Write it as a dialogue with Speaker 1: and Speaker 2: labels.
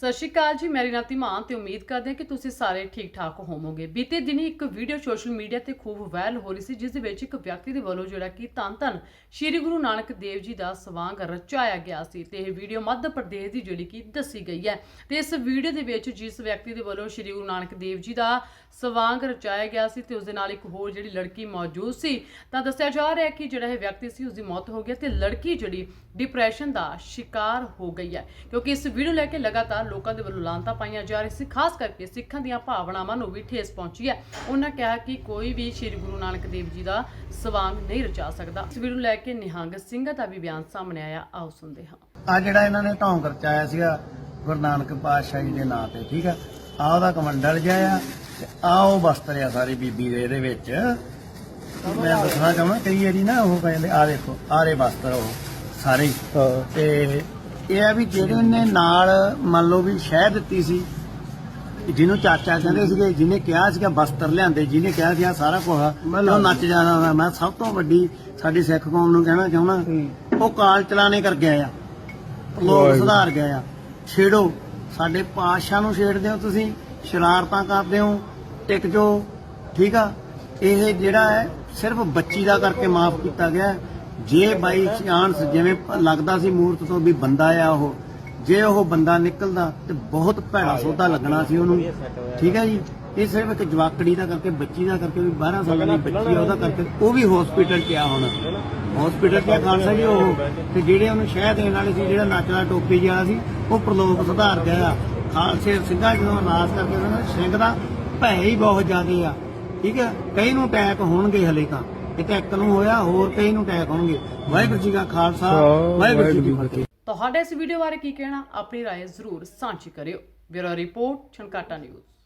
Speaker 1: ਸਤਿ ਸ਼੍ਰੀ ਅਕਾਲ ਜੀ ਮੇਰੀ ਨਾਮ ਧੀਮਾਨ ਤੇ ਉਮੀਦ ਕਰਦੇ ਹਾਂ ਕਿ ਤੁਸੀਂ ਸਾਰੇ ਠੀਕ ਠਾਕ ਹੋਵੋਗੇ। ਬੀਤੇ ਦਿਨੀ ਇੱਕ ਵੀਡੀਓ ਸੋਸ਼ਲ ਮੀਡੀਆ ਤੇ ਖੂਬ ਵਾਇਰਲ ਹੋ ਰਹੀ ਸੀ, ਜਿਸ ਦੇ ਵਿੱਚ ਇੱਕ ਵਿਅਕਤੀ ਦੇ ਵੱਲੋਂ ਜਿਹੜਾ ਕਿ ਧੰਨ ਧੰਨ ਸ੍ਰੀ ਗੁਰੂ ਨਾਨਕ ਦੇਵ ਜੀ ਦਾ ਸਵਾਂਗ ਰਚਾਇਆ ਗਿਆ ਸੀ ਤੇ ਇਹ ਵੀਡੀਓ ਮੱਧ ਪ੍ਰਦੇਸ਼ ਦੀ ਜਿਹੜੀ ਕਿ ਦੱਸੀ ਗਈ ਹੈ। ਤੇ ਇਸ ਵੀਡੀਓ ਦੇ ਵਿੱਚ ਜਿਸ ਵਿਅਕਤੀ ਦੇ ਵੱਲੋਂ ਸ੍ਰੀ ਗੁਰੂ ਨਾਨਕ ਦੇਵ ਜੀ ਦਾ ਸਵਾਂਗ ਰਚਾਇਆ ਗਿਆ ਸੀ ਤੇ ਉਸ ਦੇ ਨਾਲ ਇੱਕ ਹੋਰ ਜਿਹੜੀ ਲੜਕੀ ਮੌਜੂਦ ਸੀ, ਤਾਂ ਦੱਸਿਆ ਜਾ ਰਿਹਾ ਹੈ ਕਿ ਜਿਹੜਾ ਇਹ ਵਿਅਕਤੀ ਸੀ ਉਸ ਦੀ ਮੌਤ ਹੋ ਗਈ ਹੈ ਤੇ ਲੜਕੀ ਜਿਹੜੀ ਡਿਪਰੈਸ਼ਨ ਦਾ ਸ਼ਿਕਾਰ ਹੋ ਗਈ ਹੈ। ਕਿਉਂਕਿ ਇਸ ਵੀਡੀਓ ਲੈ ਕੇ ਲਗਾਤਾਰ ਲੋਕਾਂ ਦੇ ਵੱਲੋਂ ਲਾਂਤਾ ਪਾਈਆਂ ਜਾ ਰਹੀ ਸੀ ਖਾਸ ਕਰਕੇ ਸਿੱਖਾਂ ਦੀਆਂ ਭਾਵਨਾਵਾਂ ਨੂੰ ਵੀ ਠੇਸ ਪਹੁੰਚੀ ਹੈ। ਉਹਨਾਂ ਕਿਹਾ ਕਿ ਕੋਈ ਵੀ ਸ੍ਰੀ ਗੁਰੂ ਨਾਨਕ ਦੇਵ ਜੀ ਦਾ ਸਵਾਂਗ ਨਹੀਂ ਰਚਾ ਸਕਦਾ। ਇਸ ਵੀਡੀਓ ਨੂੰ ਲੈ ਕੇ ਨਿਹੰਗ ਸਿੰਘ ਦਾ ਵੀ ਬਿਆਨ ਸਾਹਮਣੇ ਆਇਆ। ਆਓ ਸੁਣਦੇ ਹਾਂ।
Speaker 2: ਆ ਜਿਹੜਾ ਇਹਨਾਂ ਨੇ ਢੌਂਗ ਰਚਾਇਆ ਸੀਗਾ ਗੁਰੂ ਨਾਨਕ ਪਾਤਸ਼ਾਹ ਜੀ ਦੇ ਨਾਂ ਤੇ ਠੀਕ ਆ? ਆ ਉਹਦਾ ਕਮੰਡਲ ਜਿਹਾ ਆ ਤੇ ਆ ਉਹ ਵਸਤਰ ਆ ਸਾਰੀ ਬੀਬੀ ਦੇ ਇਹਦੇ ਵਿੱਚ। ਮੈਂ ਦੱਸਣਾ ਚਾਹੁੰਦਾ ਕਈ ਵਾਰੀ ਨਾ ਉਹ ਕਹਿੰਦੇ ਆ ਦੇਖੋ ਆਰੇ ਵਸਤਰ ਉਹ ਸਾਰੇ ਹੀ। ਤੇ ਇਹ ਆ ਵੀ ਜਿਹੜੇ ਨੇ ਨਾਲ ਮੰਨ ਲਓ ਵੀ ਸ਼ਹਿ ਦਿੱਤੀ ਸੀ ਜਿਹਨੂੰ ਚਾਚਾ ਕਹਿੰਦੇ ਸੀਗੇ ਜਿਹਨੇ ਕਿਹਾ ਸੀਗਾ ਵਸਤਰ ਲਿਆਂਦੇ ਜਿਹਨੇ ਕਿਹਾ ਸੀ ਆ ਸਾਰਾ ਕੁਝ ਉਹ ਨੱਚ ਜਾਣਾ। ਮੈਂ ਸਭ ਤੋਂ ਵੱਡੀ ਸਾਡੀ ਸਿੱਖ ਕੌਮ ਨੂੰ ਕਹਿਣਾ ਚਾਹੁੰਦਾ ਉਹ ਕਾਲ ਚਲਾਣੇ ਕਰ ਗਿਆ ਆ। ਲੋਕ ਸੁਧਾਰ ਗਏ ਆ। ਛੇੜੋ। ਸਾਡੇ ਪਾਤਸ਼ਾਹ ਨੂੰ ਛੇੜਦੇ ਹੋ ਤੁਸੀਂ ਸ਼ਰਾਰਤਾਂ ਕਰਦੇ ਹੋ ਟਿਕ ਜੋ ਠੀਕ ਆ? ਇਹ ਜਿਹੜਾ ਹੈ ਸਿਰਫ ਬੱਚੀ ਦਾ ਕਰਕੇ ਮਾਫ ਕੀਤਾ ਗਿਆ। ਜੇ ਬਾਈ ਚਾਂਸ ਜਿਵੇਂ ਲੱਗਦਾ ਸੀ ਮੂਰਤ ਤੋਂ ਵੀ ਬੰਦਾ ਆ ਉਹ, ਜੇ ਉਹ ਬੰਦਾ ਨਿਕਲਦਾ ਤੇ ਬਹੁਤ ਭੈੜਾ ਸੌਦਾ ਲੱਗਣਾ ਸੀ ਉਹਨੂੰ। ਠੀਕ ਹੈ ਜੀ? ਇਹ ਸਿਰਫ ਇੱਕ ਜਵਾਕੜੀ ਦਾ ਕਰਕੇ, ਬੱਚੀ ਦਾ ਕਰਕੇ ਵੀ 12 ਸਾਲਾਂ ਦੀ ਬੱਚੀ ਆ, ਉਹਦਾ ਕਰਕੇ ਉਹ ਵੀ ਹਸਪੀਟਲ 'ਚ ਆ ਹੁਣ। ਹਸਪੀਟਲ 'ਚ ਖਾਲਸਾ ਜੀ ਉਹ। ਤੇ ਜਿਹੜੇ ਉਹਨੂੰ ਸ਼ਹਿ ਦੇਣ ਵਾਲੇ ਸੀ, ਜਿਹੜਾ ਨੱਚਦਾ ਟੋਪੀ ਜਿਹਾ ਸੀ, ਉਹ ਪ੍ਰਲੋਕ ਸੁਧਾਰ ਗਿਆ ਖਾਲਸੇ ਸਿੰਘਾਂ ਜਦੋਂ ਅਰਦਾਸ ਕਰਕੇ ਉਹਨਾਂ ਸਿੰਘ ਦਾ ਭੈ ਹੀ ਬਹੁਤ ਜ਼ਿਆਦੇ ਆ। ਠੀਕ ਹੈ? ਕਈ ਨੂੰ ਅਟੈਕ ਹੋਣਗੇ ਹਲੇ ਤਾਂ। ਕਿਤੇ ਇੱਕ ਨੂੰ ਹੋਇਆ ਹੋਰ ਕਈ ਨੂੰ ਅਟੈਕ ਹੋਣਗੇ ਵਾਹਿਗੁਰੂ ਜੀ ਕਾ ਖਾਲਸਾ ਵਾਹਿਗੁਰੂ ਜੀ ਕੀ ਫਤਿਹ
Speaker 1: ਤੁਹਾਡਾ ਇਸ ਵੀਡੀਓ ਬਾਰੇ ਕੀ ਕਹਿਣਾ ਆਪਣੀ رائے ਜ਼ਰੂਰ ਸਾਂਝੀ ਕਰਿਓ ਬਿਊਰੋ ਰਿਪੋਰਟ ਛਣਕਾਟਾ ਨਿਊਜ਼